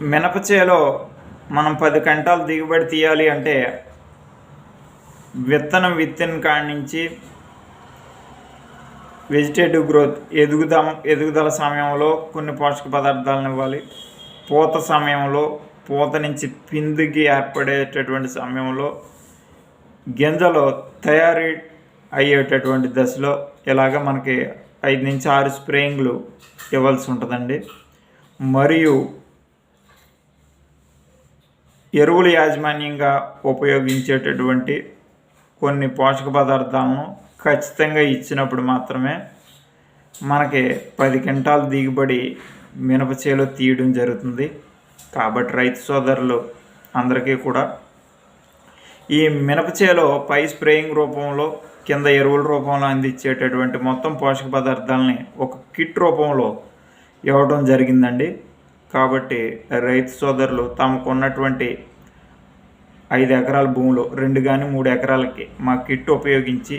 మినపచేలో మనం పది గంటలు దిగుబడి తీయాలి అంటే విత్తనం విత్తిన కాడి నుంచి వెజిటేటివ్ గ్రోత్ ఎదుగుదల ఎదుగుదల సమయంలో కొన్ని పోషక పదార్థాలను ఇవ్వాలి. పూత సమయంలో పూత నుంచి పిందికి ఏర్పడేటటువంటి సమయంలో గింజలు తయారీ అయ్యేటటువంటి దశలో ఇలాగ మనకి ఐదు నుంచి ఆరు స్ప్రేయింగ్లు ఇవ్వాల్సి ఉంటుందండి. మరియు ఎరువులు యాజమాన్యంగా ఉపయోగించేటటువంటి కొన్ని పోషక పదార్థాలను ఖచ్చితంగా ఇచ్చినప్పుడు మాత్రమే మనకి పది క్వింటాల్ దిగుబడి మినప చేలో తీయడం జరుగుతుంది. కాబట్టి రైతు సోదరులు అందరికీ కూడా ఈ మినప చేలో పై స్ప్రేయింగ్ రూపంలో కింద ఎరువుల రూపంలో అందించేటటువంటి మొత్తం పోషక పదార్థాలని ఒక కిట్ రూపంలో ఇవ్వడం జరిగిందండి. కాబట్టి రైతు సోదరులు తమకు ఉన్నటువంటి ఐదు ఎకరాల భూమిలో రెండు కానీ మూడు ఎకరాలకి మా కిట్ ఉపయోగించి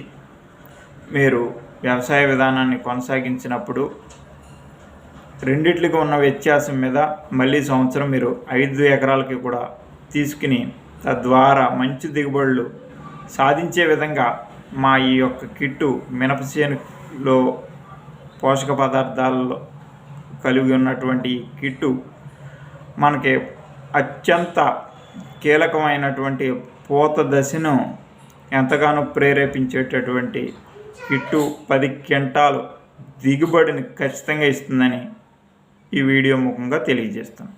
మీరు వ్యవసాయ విధానాన్ని కొనసాగించినప్పుడు రెండిట్లకి ఉన్న వ్యత్యాసం మీద మళ్ళీ సంవత్సరం మీరు ఐదు ఎకరాలకి కూడా తీసుకుని తద్వారా మంచి దిగుబడులు సాధించే విధంగా మా ఈ యొక్క కిట్టు మినప చేనులో పోషక పదార్థాలలో కలిగి ఉన్నటువంటి కిట్టు మనకి అత్యంత కీలకమైనటువంటి పూత దశను ఎంతగానో ప్రేరేపించేటటువంటి కిట్టు పది క్వింటాలు దిగుబడిని ఖచ్చితంగా ఇస్తుందని ఈ వీడియో ముఖంగా తెలియజేస్తాను.